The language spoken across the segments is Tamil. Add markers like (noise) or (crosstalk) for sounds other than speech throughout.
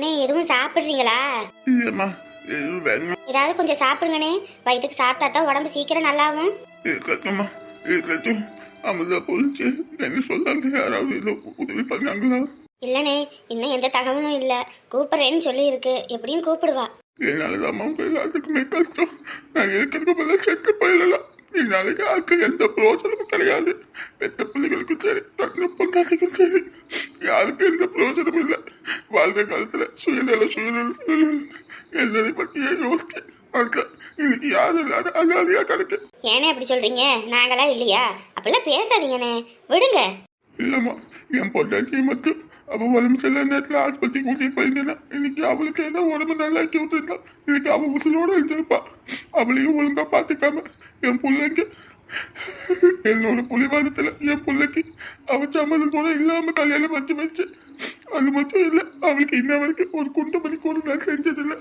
அண்ணே எதுவும் சாப்பிட்றீங்களா? இல்லைம்மா ஏதாவது கொஞ்சம் சாப்பிடுங்கண்ணே. வயிற்றுக்கு சாப்பிட்டா தான் உடம்பு சீக்கிரம் நல்லாவும். இருக்கட்டும்மா இருக்கட்டும். அமுதா போலீஸ் என்ன சொன்னாங்க? யாராவது ஏதோ உதவி பண்ணாங்களா? இல்லைண்ணே இன்னும் எந்த தகவலும் இல்லை. கூப்பிட்றேன்னு சொல்லியிருக்கு. எப்படியும் கூப்பிடுவா. என்னாலதான் எல்லாத்துக்குமே கஷ்டம். நான் இருக்கிறதுக்கு பதிலா செத்து போயிடலாம். என்னால யாருக்கு எந்த பிரயோஜனமும் கிடையாது. பெத்த பிள்ளைகளுக்கும் சரி தங்க பொண்டாட்டிக்கும் சரி. யாருக்கும் எந்த பிரயோஜனமும் இல்லை. வாழ்ற காலத்துல சுயநல சுயநல சுயநல என்னதை பத்தியே யோசிச்சேன் இன்னைக்கு யாரும் இல்லாத அனாதையா கிடக்கு. ஏனே அப்படி சொல்றீங்க? நாங்களா இல்லையா? அப்படிலாம் பேசாதீங்கண்ணே. விடுங்க. இல்லம்மா என் பொண்டாட்டி மட்டும் அவ உடம்பு சில நேரத்தில் ஆஸ்பத்திரி கூட்டிட்டு போயிருந்தேன்னா இன்னைக்கு அவளுக்கு ஏதோ உடம்பு நல்லா விட்டுருந்தா இன்னைக்கு அவள் உசுலோட எழுந்திருப்பா. அவளையும் ஒழுங்காக பார்த்துக்காம என் பிள்ளைங்க என்னோட புலிவாதத்தில் என் பிள்ளைக்கு அவ சம்மதம் கூட இல்லாமல் கல்யாணம் வச்சு வச்சு. அது மட்டும் இல்லை அவளுக்கு இன்ன வரைக்கும் ஒரு குண்டு மணி கூட நான் செஞ்சதில்லை.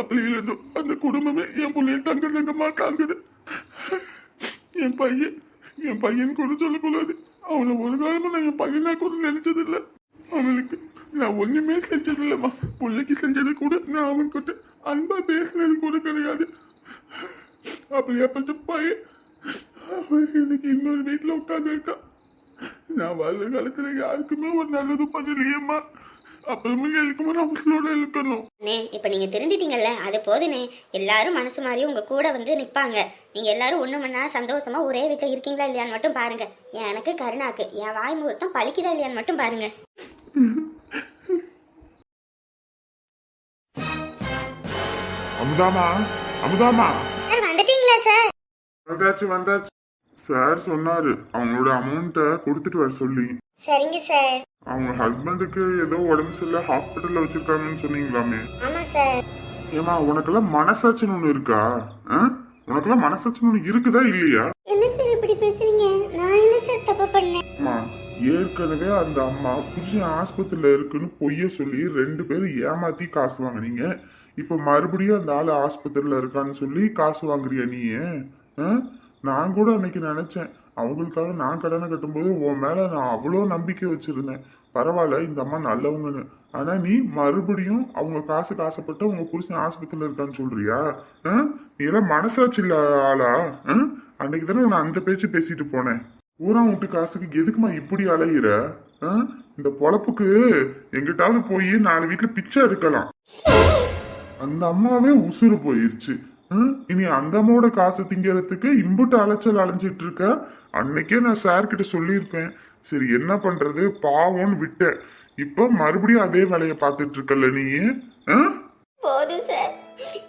அப்படி இருந்தும் அந்த குடும்பமே என் பிள்ளைய தங்க தங்கமாக தாங்குது. என் பையன் என் பையன் கூட சொல்லக்கூடாது. அவனை ஒரு காலமும் நான் என் பையனாக கூட நினச்சதில்லை. அவனுக்கு நான் ஒன்றுமே செஞ்சதில்லைம்மா. பிள்ளைக்கு செஞ்சது கூட நான் அவன்கிட்ட அன்பாக பேசினது கூட கிடையாது. அப்படியாப்பட்ட பையன். அவன் எனக்கு இன்னொரு வீட்டில் உட்காந்து இருக்கான் நான் வாழ்ற காலத்தில் யாருக்குமே ஒரு நல்லது பண்ணலையேம்மா. அப்புறமே இருக்குமா நான் உங்களோட இருக்கணும்? அண்ணே இப்போ நீங்கள் திருந்திட்டீங்கல்ல அது போதுண்ணே. எல்லாரும் மனசு மாதிரி உங்கள் கூட வந்து நிற்பாங்க நீங்கள் எல்லாரும் ஒன்று மண்ணா சந்தோஷமாக ஒரே வீட்டில் இருக்கீங்களா இல்லையான்னு மட்டும் பாருங்க. எனக்கு கருணாக்கு என் வாய் முகூர்த்தம் பழிக்குதா இல்லையான்னு மட்டும் பாருங்க. அமுதாமா அமுதாமா. சார் வந்துட்டீங்களா சார்? வந்தாச்சு வந்தாச்சு. சார் சொன்னாரு அவங்களோட அமௌண்ட்டை கொடுத்துட்டு வர சொல்லி. சரிங்க சார். அவங்க ஹஸ்பண்டுக்கு ஏதோ உடம்பு சரியில்லை ஹாஸ்பிட்டல்ல வச்சிருக்காங்கன்னு சொன்னீங்களாமே. ஆமா சார். ஏமா உனக்கெல்லாம் மனசாட்சின்னு ஒன்று இருக்கா? ஆ? உனக்கெல்லாம் மனசாட்சின்னு ஒன்று இருக்குதா இல்லையா? ஏற்கனவே அந்த அம்மா புருஷன் ஆஸ்பத்திரியில் இருக்குன்னு பொய்ய சொல்லி ரெண்டு பேரும் ஏமாத்தி காசு வாங்குனீங்க. இப்போ மறுபடியும் அந்த ஆள் ஆஸ்பத்திரியில் இருக்கான்னு சொல்லி காசு வாங்குறியா நீ ஆ? நான் கூட அன்னைக்கு நினைச்சேன். அவங்களுக்காக நான் கடனை கட்டும்போது உன் மேலே நான் அவ்வளோ நம்பிக்கை வச்சுருந்தேன். பரவாயில்ல இந்த அம்மா நல்லவங்கன்னு. ஆனால் நீ மறுபடியும் அவங்க காசுக்கு ஆசைப்பட்டு உங்க புருஷன் ஆஸ்பத்திரியில் இருக்கான்னு சொல்றியா? ஆ? நீ எல்லாம் மனசாட்சி இல்லை ஆளா அன்னைக்கு தானே நான் அந்த பேச்சு பேசிட்டு போனேன். ஊரா விட்டு காசுக்கு எதுக்குமா இப்படி அலையிற? ஆ? இந்த பொழப்புக்கு எங்கிட்டாவது போய் நாலு வீட்டுல பிச்சை எடுக்கலாம். அந்த அம்மாவே உசுறு போயிருச்சு. ஆ? இனி அந்த அம்மாவோட காசு திங்கிறதுக்கு இம்புட்டு அலைச்சல் அலைஞ்சிட்டு இருக்க? அன்னைக்கே நான் சார்கிட்ட சொல்லியிருப்பேன். சரி என்ன பண்றது? பாவம்னு விட்டேன் இப்ப மறுபடியும் அதே வேலையை பார்த்துட்டு இருக்கல நீ? ஆ? போதும் சார்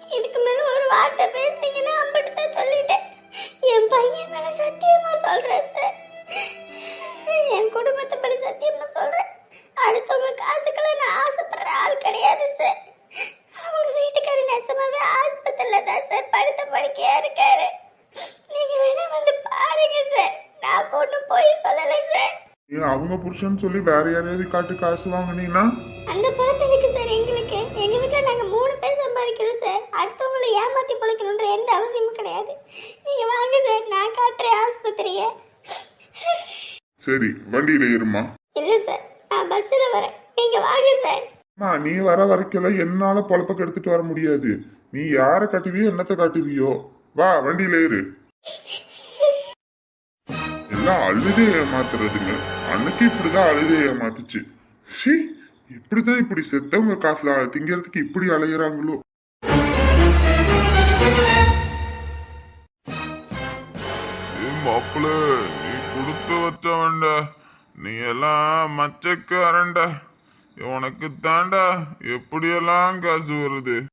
இதுக்கு மேல ஒரு வார்த்தை பேசுனீங்கன்னா அம்பிட்டு தான் சொல்லிட்டேன். என் பையன் மேல சத்தியமா சொல்றேன் சார் என் குடும்பத்தை மேல சத்தியமா சொல்றேன். அடுத்தவங்க காசுக்கெல்லாம் நான் ஆசைப்படுற ஆள் கிடையாது சார் அவங்க வீட்டுக்காரர் நெசமாவே ஆஸ்பத்திரியில தான் சார் படுத்த படுக்கையா இருக்காரு. நீங்க வேணா வந்து பாருங்க சார் நான் பொண்ணு போய் சொல்லலை சார் நீ அவங்க புருஷன் சொல்லி வேற யாரையாவது காட்டு காசு வாங்குனீங்கன்னா அந்த பணத்தை இருக்கு சார் எங்களுக்கு. எங்க வீட்டுல நாங்க மூணு பேர் சம்பாதிக்கிறோம் சார் அடுத்தவங்களை ஏமாத்தி பொழைக்கணுன்ற எந்த அவசியமும் கிடையாது. நீங்க வாங்க சார் நான் காட்டுறேன் ஆஸ்பத்திரிய. சரி வண்டியில ஏறுமா இல்ல சார் நான் பஸ்ல வரேன். நீங்க வாங்க சார். அம்மா நீ வர வரைக்கெல்லாம் என்னால பொழப்ப எடுத்துட்டு வர முடியாது. நீ யார காட்டுவியோ என்னத்த காட்டுவியோ? வா வண்டியில ஏறு. எல்லாம் அழுதே ஏமாத்துறதுங்க. அன்னைக்கு இப்படிதான் அழுதே ஏமாத்துச்சு. ஷி இப்படிதான் இப்படி செத்தவங்க காசுல திங்கிறதுக்கு இப்படி அலையிறாங்களோ? மாப்பிள்ள நீ கொடுத்து வச்சவன்ட. நீ எல்லாம் மச்சக்காரன்ட. உனக்கு தாண்டா எப்படியெல்லாம் காசு வருது?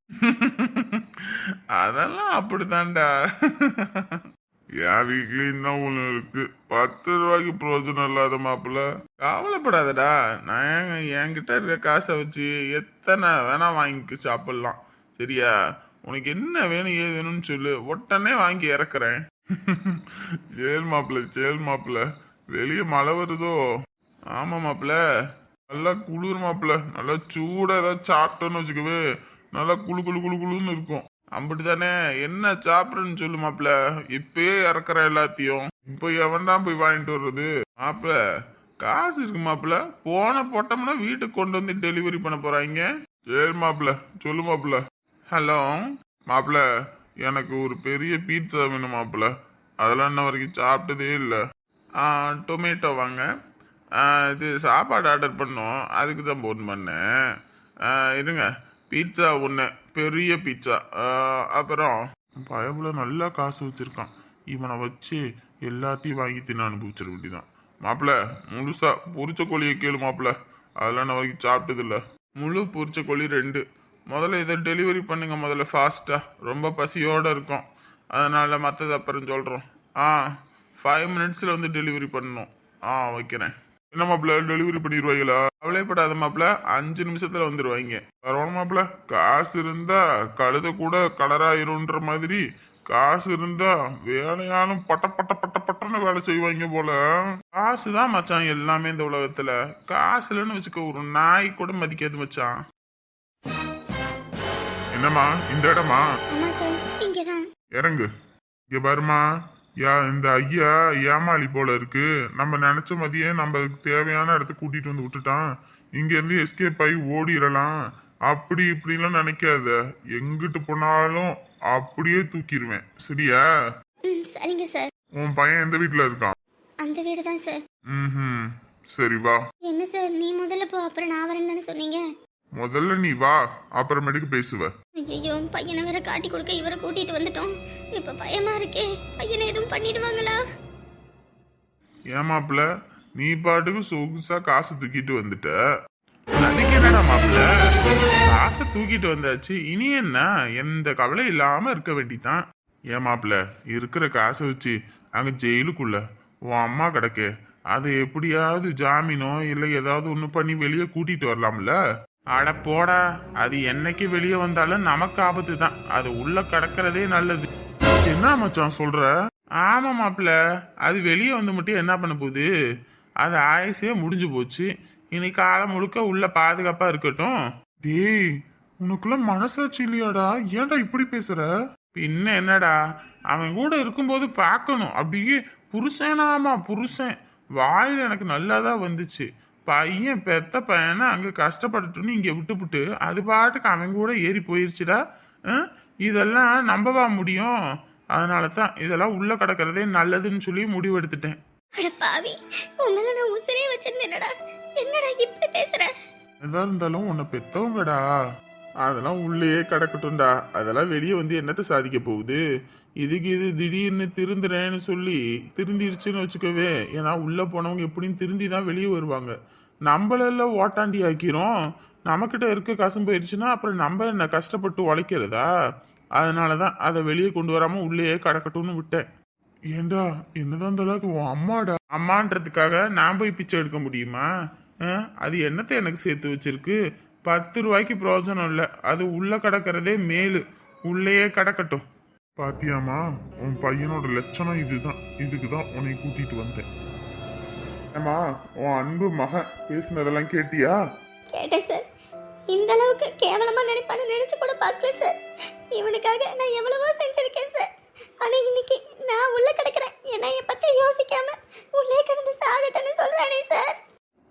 அதெல்லாம் அப்படித்தான்டா. என் வீட்லயும் தான் ஒண்ணு இருக்கு. பத்து ரூபாய்க்கு பிரயோஜனம் இல்லாத மாப்பிள்ள கவலைப்படாதடா. நான் என்கிட்ட இருக்க காசை வச்சு எத்தனை வேணா வாங்கி சாப்பிடலாம். சரியா? உனக்கு என்ன வேணும் ஏது வேணும்னு சொல்லு. உடனே வாங்கி இறக்குறேன். (laughs) சேல் மாப்பிள்ள சேல் மாப்பிள்ள வெளியே மழை வருதோ? ஆமா மாப்பிள்ள நல்லா குளிர் மாப்பிள்ள நல்லா சூடா ஏதாவது சாப்பிட்டோன்னு வச்சுக்கவே நல்லா குளு குளு குளு குளுன்னு இருக்கும். அப்படி தானே என்ன சாப்பிட்றேன்னு சொல்லு மாப்பிள்ள இப்பயே இறக்குற எல்லாத்தையும். இப்போ எவன்டா போய் வாங்கிட்டு வர்றது? மாப்பிள்ள காசு இருக்கு மாப்பிள்ள போன போட்டோம்னா வீட்டுக்கு கொண்டு வந்து டெலிவரி பண்ண போறாங்க. சரி மாப்பிள்ள சொல்லு மாப்பிள்ள ஹலோ மாப்பிள்ள எனக்கு ஒரு பெரிய பீட்சா வேணும் மாப்பிள்ள. அதெல்லாம் இன்ன வரைக்கும் சாப்பிட்டதே இல்லை. டொமேட்டோ வாங்க. இது சாப்பாடு ஆர்டர் பண்ணோம். அதுக்கு தான் ஃபோன் பண்ணேன். இருங்க. பீட்சா ஒன்று பெரிய பீட்சா அப்புறம் பயபுல நல்லா காசு வச்சுருக்கான். இவனை வச்சு எல்லாத்தையும் வாங்கி தின்னு அனுபவிச்சிட வேண்டிதான் மாப்பிள்ள முழுசாக பொரிச்ச கோழியை கேளு மாப்பிள்ள. அதெல்லாம் நான் வரைக்கும் சாப்பிட்டதில்ல முழு பொரிச்ச கோழி ரெண்டு. முதல்ல இதை டெலிவரி பண்ணுங்க முதல்ல ஃபாஸ்ட்டாக ரொம்ப பசியோடு இருக்கும். அதனால் மற்றது அப்புறம் சொல்கிறோம் ஆ ஃபைவ் மினிட்ஸில் வந்து டெலிவரி பண்ணணும். ஆ வைக்கிறேன். என்ன மாப்பிள்ள டெலிவரி பண்ணிடுவாங்களா கவலைப்படாத மாப்பிள்ள அஞ்சு நிமிஷத்தில் வந்துடுவாங்க பரவாயில்ல மாப்பிள்ள காசு இருந்தா கழுத கூட கலராயிரும்ன்ற மாதிரி காசு இருந்தா வேலையாலும் பட்ட பட்ட பட்ட பட்டன்னு வேலை செய்வாங்க போல. காசு தான் மச்சான் எல்லாமே இந்த உலகத்துல. காசு இல்லைன்னு வச்சுக்க ஒரு நாய் கூட மதிக்காது மச்சான். என்னம்மா? இந்த இடமா? ஆமா சார் இங்கதான். இறங்கு. இங்க பாருமா யா இந்த ஐயா ஏமாளி போல இருக்கு. நம்ம நினைச்ச மதியே நம்ம தேவையான இடத்துக்கு கூட்டிட்டு வந்து விட்டுட்டான். இங்க இருந்து எஸ்கேப் ஆகி ஓடிடலாம். அப்படி இப்படிலாம் நினைக்காத. எங்கிட்டு போனாலும் அப்படியே தூக்கிடுவேன். சரியா? ம் சரிங்க சார். உன் பையன் எந்த வீட்டுல இருக்கான்? அந்த வீடு தான் சார். ம் சரி வா. என்ன சார் நீ முதல்ல போ அப்புறம் நான் வரேன்னு தானே சொன்னீங்க? முதல்ல நீ வா அப்புறமேட்டுக்கு பேசுவ. ஐயோ பையனை வேற காட்டி கொடுக்க இவரை கூட்டிட்டு வந்துட்டோம். இப்ப பயமா இருக்கே பையனை எதுவும் பண்ணிடுவாங்களா? ஏமாப்ல நீ பாட்டுக்கு சொகுசா காசு தூக்கிட்டு வந்துட்ட? அதுக்கு என்னடா மாப்பிள்ள காசை தூக்கிட்டு வந்தாச்சு இனி என்ன? எந்த கவலை இல்லாம இருக்க வேண்டிதான். ஏமாப்ல இருக்கிற காசை வச்சு அங்க ஜெயிலுக்குள்ள உன் அம்மா கிடக்கு. அதை எப்படியாவது ஜாமீனோ இல்லை ஏதாவது ஒன்று பண்ணி வெளியே கூட்டிட்டு வரலாம்ல? அட போடா அது என்னைக்கு வெளியே வந்தாலும் நமக்கு ஆபத்து தான் அது உள்ள கிடக்கிறதே நல்லது. என்ன மச்சான் சொல்ற? ஆமா மாப்பிள்ள அது வெளியே வந்து மட்டும் என்ன பண்ண போகுது? அது ஆயுசே முடிஞ்சு போச்சு. இனி காலம் முழுக்க உள்ள பாதுகாப்பா இருக்கட்டும். டேய் உனக்குள்ள மனசாட்சி இல்லையாடா? ஏன்டா இப்படி பேசுற? பின்ன என்னடா? அவன் கூட இருக்கும்போது பார்க்கணும். அப்படியே புருஷனாமா புருஷன். வாயில் எனக்கு நல்லாதான் வந்துச்சு. பையன் பெத்த பையனை அங்கே கஷ்டப்பட்டுட்டுன்னு இங்கே விட்டுப்புட்டு அது பாட்டுக்கு அவன் கூட ஏறி போயிருச்சுடா? இதெல்லாம் நம்பவா முடியும்? அதனால தான் இதெல்லாம் உள்ள கிடக்கிறதே நல்லதுன்னு சொல்லி முடிவெடுத்துட்டேன். பாவி உன் மேல நான் உசிரே வச்சிருந்தேனடா. என்னடா இப்படி பேசுற? எதா இருந்தாலும் உன்னை பெத்தவங்கடா. அதெல்லாம் உள்ளேயே கிடக்கட்டும்டா. அதெல்லாம் வெளியே வந்து என்னத்தை சாதிக்க போகுது? இதுக்கு இது திடீர்னு திருந்துறேன்னு சொல்லி திருந்திருச்சுன்னு வச்சுக்கவே ஏன்னா உள்ளே போனவங்க எப்படியும் திருந்தி தான் வெளியே வருவாங்க. நம்மளெல்லாம் ஓட்டாண்டி ஆக்கிறோம் நம்மக்கிட்ட இருக்க காசும் போயிடுச்சுன்னா அப்புறம் நம்ம என்ன கஷ்டப்பட்டு உழைக்கிறதா? அதனால தான் அதை வெளியே கொண்டு வராமல் உள்ளேயே கடக்கட்டும்னு விட்டேன். ஏண்டா என்னதான் இருந்தாலும் அது உன் அம்மாடா. அம்மான்றதுக்காக நான் போய் பிச்சை எடுக்க முடியுமா? ஆ? அது என்னத்தை எனக்கு சேர்த்து வச்சிருக்கு? பத்து ரூபாய்க்கு பிரயோஜனம் இல்லை. அது உள்ளே கிடக்கிறதே மேலு. உள்ளேயே கிடக்கட்டும். பாத்தியாமா உன் பையனோட லட்சணம் இதுதான். இதுக்கு தான் உன்னை கூட்டிட்டு வந்தேன். ஏமா உன் அன்பு மகன் பேசினதெல்லாம் கேட்டியா? கேட்டேன் சார் இந்த அளவுக்கு கேவலமா நினைப்பான்னு நினைச்சு கூட பார்க்கல சார் இவனுக்காக நான் எவ்வளவோ செஞ்சிருக்கேன் சார் ஆனா இன்னைக்கு நான் உள்ள கிடக்குறேன். என்னைய பத்தி யோசிக்காம உள்ளே கிடந்து சாகட்டேன்னு சொல்றானே சார்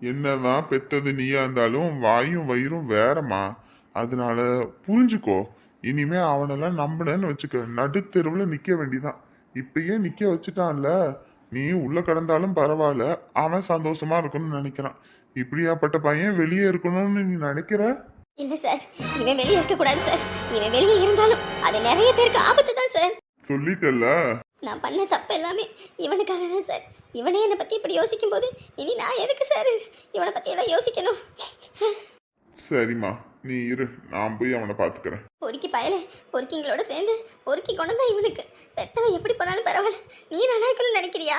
என்னதான் பெத்தது நீயா இருந்தாலும் வாயும் வயிறும் வேறம்மா. அதனால புரிஞ்சுக்கோ. இனிமே அவனெல்லாம் நம்பினேன்னு வச்சுக்க. நடுத்தெருவில் நிக்க வேண்டிதான். இப்பயே நிக்க வச்சுட்டான்ல. நீ உள்ள கடந்தாலும் பரவாயில்ல. அவன் சந்தோஷமா இருக்கணும்னு நினைக்கிறான். இப்படியாப்பட்ட பையன் வெளியே இருக்கணும்னு நீ நினைக்கிற? இல்ல சார். இவன் வெளியே இருக்க கூடாது சார். இவன் வெளியே இருந்தாலும் அது நிறைய பேருக்கு ஆபத்து தான் சார். சொல்லிட்டல்ல? நான் பண்ண தப்பு எல்லாமே இவனுக்காக தான் சார். இவனே என்னை பத்தி இப்படி யோசிக்கும் போது இனி நான் எதுக்கு சார் இவனை பத்தி எல்லாம் யோசிக்கணும்? சரிம்மா நீ இரு நான் போய் அவனை பாத்துக்கிறேன் பொறுக்கி பயல பொறுக்கிங்களோட சேர்ந்து பொறுக்கி கொண்டு தான் இவனுக்கு? பெத்தவன் எப்படி போனாலும் பரவாயில்ல. நீ நல்லா இருக்கணும்னு நினைக்கிறியா?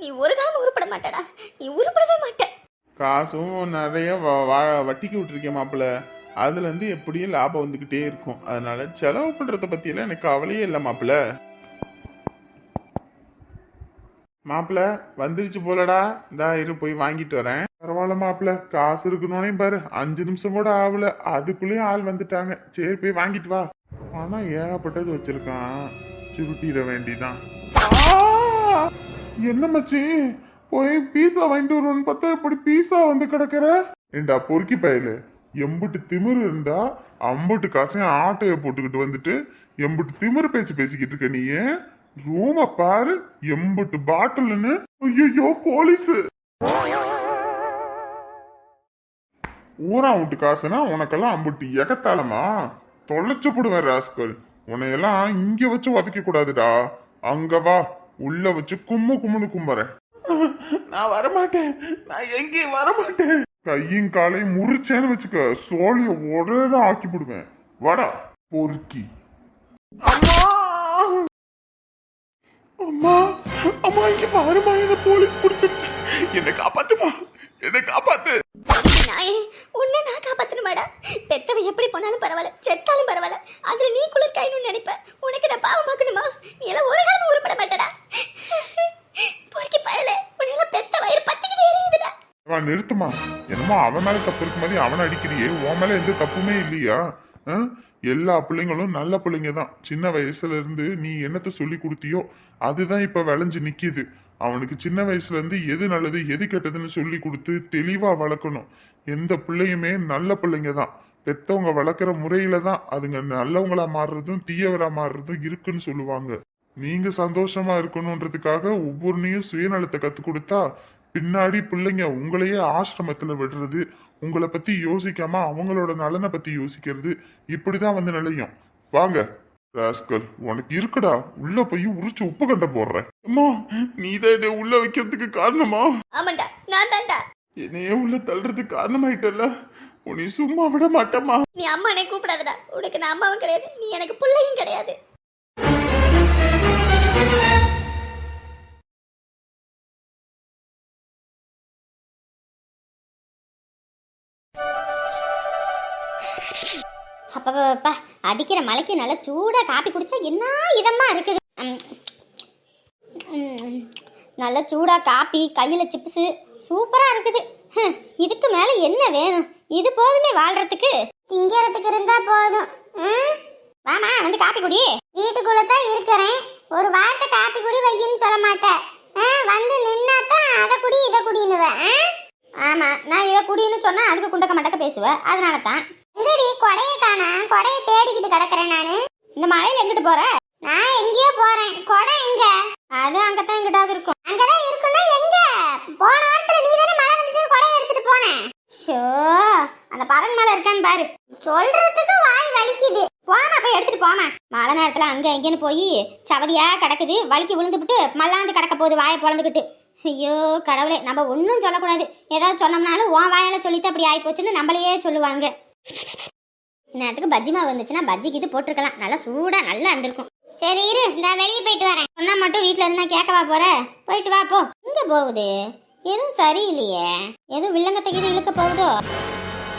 நீ ஒரு காலம் உருப்பட மாட்டடா. நீ உருப்படவே மாட்ட. காசும் நிறைய வட்டிக்கு விட்டுருக்கேன் மாப்பிள்ள. அதுல இருந்து எப்படியும் லாபம் வந்துகிட்டே இருக்கும். அதனால செலவு பண்றத பத்தியெல்லாம் எனக்கு கவலையே இல்லை மாப்பிள்ள. மாப்பிள்ள வந்துருச்சு போலடா. இந்தா இரு போய் வாங்கிட்டு வரேன். பரவாயில்ல மாப்பிள்ள காசு இருக்கணும்னே பாரு. அஞ்சு நிமிஷம் கூட ஆகல. அதுக்குள்ளேயும் ஆள் வந்துட்டாங்க. சரி போய் வாங்கிட்டு வா. ஆனா ஏகப்பட்டது வச்சிருக்கான். சுருட்டிட வேண்டிதான். என்ன மச்சி? போய் பீஸா வாங்கிட்டு வருவோம் பார்த்தா இப்படி பீஸா வந்து கிடக்குற? ஏண்டா பொறுக்கி பயலு. எம்புட்டு திமிரு இருந்தா அம்புட்டு காசையும் ஆட்டைய போட்டுக்கிட்டு வந்துட்டு எம்புட்டு திமிரு பேச்சு பேசிக்கிட்டு இருக்க நீ ரூம பாரு. எம்புட்டு பாட்டில்னு. ஐயோ போலீஸ். ஊரா விட்டு காசுனா உனக்கெல்லாம் அம்புட்டு எகத்தாளமா? தொலைச்சு போடுவேன் ராஸ்கல். உன்னையெல்லாம் இங்க வச்சு உதைக்க கூடாதுடா. அங்க வா. உள்ள வச்சு கும்மு கும்முன்னு கும்புறேன். நான் வரமாட்டேன். நான் எங்கேயும் வரமாட்டேன். கையும் காலையும் முறிச்சேன்னு வச்சுக்க சோழிய உடனே ஆக்கி போடுவேன் வாடா பொறுக்கி. அம்மா! அம்மா! அம்மா இங்க பாருமா என்ன போலீஸ் பிடிச்சிருச்சு. என்னை காப்பாத்துமா? என்னை காப்பாத்து. நாயே உன்னை நான் காப்பாத்தணுமாடா. பெத்தவ எப்படி போனாலும் பரவாயில்ல செத்தாலும் பரவாயில்ல. அதுல நீ குளிர் கைன்னு நினைப்ப. உனக்கு நான் பாவம் பார்க்கணுமா? நீ எல்லாம் ஒரு காலம் உருப்பட மாட்டடா. பொறுக்கி பயல உன்னையெல்லாம் பெத்த வயிறு பத்திக்கிட்டு எரியுதுடா. அவன் நிறுத்துமா என்னமோ அவன் மேல தப்பு இருக்கு மாதிரி அவனை அடிக்கிறியே. உன் மேல எந்த தப்புமே இல்லையா? எல்லா பிள்ளைங்களும் நல்ல பிள்ளைங்க தான் சின்ன வயசுல இருந்து நீ என்னத்தை சொல்லி கொடுத்தியோ அதுதான் இப்ப விளைஞ்சு நிக்கிது. அவனுக்கு சின்ன வயசுல இருந்து எது நல்லது எது கெட்டதுன்னு சொல்லி கொடுத்து தெளிவா வளர்க்கணும். எந்த பிள்ளையுமே நல்ல பிள்ளைங்க தான் பெத்தவங்க வளர்க்குற முறையில தான் அதுங்க நல்லவங்களா மாறுறதும் தீயவரா மாறுறதும் இருக்குன்னு சொல்லுவாங்க. நீங்க சந்தோஷமா இருக்கணுன்றதுக்காக ஒவ்வொன்றையும் சுயநலத்தை கத்து கொடுத்தா பின்னாடி பிள்ளைங்க உங்களையே ஆசிரமத்துல விடுறது உங்களை பத்தி யோசிக்காம அவங்களோட நலனை பத்தி யோசிக்கிறது இப்படிதான் வந்து நிலையும். வாங்க ராஸ்கல் உனக்கு இருக்குடா. உள்ள போய் உரிச்சு உப்பு கண்ட போடுறேன். அம்மா நீ தான் என்னை உள்ள வைக்கிறதுக்கு காரணமா? ஆமாண்டா நான் தான்டா என்னையே உள்ள தள்ளுறதுக்கு காரணமாயிட்டல உன்னை சும்மா விட மாட்டேம்மா. நீ அம்மானே கூப்பிடாதடா. உனக்கு நான் அம்மாவும் கிடையாது நீ எனக்கு பிள்ளையும் கிடையாது. அப்பப்பா அடிக்கிற மலைக்கு நல்லா சூடாக காப்பி குடிச்சா என்ன இதமாக இருக்குது? நல்லா நல்ல சூடாக காப்பி கையில் சிப்ஸு சூப்பராக இருக்குது. இதுக்கு மேலே என்ன வேணும்? இது போதுமே வாழ்கிறதுக்கு திங்கிறதுக்கு இருந்தால் போதும். ம்? வாமா வந்து காப்பி குடி. வீட்டுக்குள்ளே தான் இருக்கிறேன். ஒரு வார்த்தை காப்பி குடி வையின்னு சொல்ல மாட்டேன். ஆ, வந்து நின்னா தான் அதை குடி இதை குடின்னுவேன் ஆ? நான் இதை குடின்னு சொன்னால் அதுக்கு குண்டக்க மண்டக்க பேசுவேன் அதனால தான் நான் கொடைய தேடிக்கிட்டு கிடக்குறேன் நானு. இந்த மலையில எங்கிட்டு போற? நான் எங்கேயோ போறேன். கொடை எங்க? அது அங்கதான் எங்கிட்டாவது இருக்கும். அங்கதான் இருக்குன்னா எங்க? போன வாரத்துல நீ தானே மழை வந்துச்சு கொடையை எடுத்துட்டு போனேன். ஷோ அந்த பறன் மலை இருக்கான்னு பாரு. சொல்றதுக்கு வாய் வலிக்குது. போமா போய் எடுத்துட்டு போமா மழை நேரத்துல அங்க எங்கன்னு போய் சவதியா கிடக்குது. வலிக்கு விழுந்துபிட்டு மல்லாந்து கிடக்க போகுது வாயை பொழந்துக்கிட்டு ஐயோ கடவுளே நம்ம ஒன்றும் சொல்லக்கூடாது. ஏதாவது சொன்னோம்னாலும் உன் வாயால சொல்லிட்டு அப்படி ஆகி போச்சுன்னு நம்மளையே சொல்லுவாங்க. நேரத்துக்கு பஜ்ஜி மாவு வந்துச்சுன்னா பஜ்ஜிக்கு இது போட்டிருக்கலாம். நல்லா சூடாக நல்லா இருந்திருக்கும். சரி இரு நான் வெளியே போயிட்டு வரேன். சொன்னா மட்டும் வீட்டில் இருந்தா கேட்கவா போற? போயிட்டு வா போ. எங்க போகுது? எதுவும் சரியில்லையே. எதுவும் வில்லங்கத்தை கிட்ட இழுக்க போகுதோ?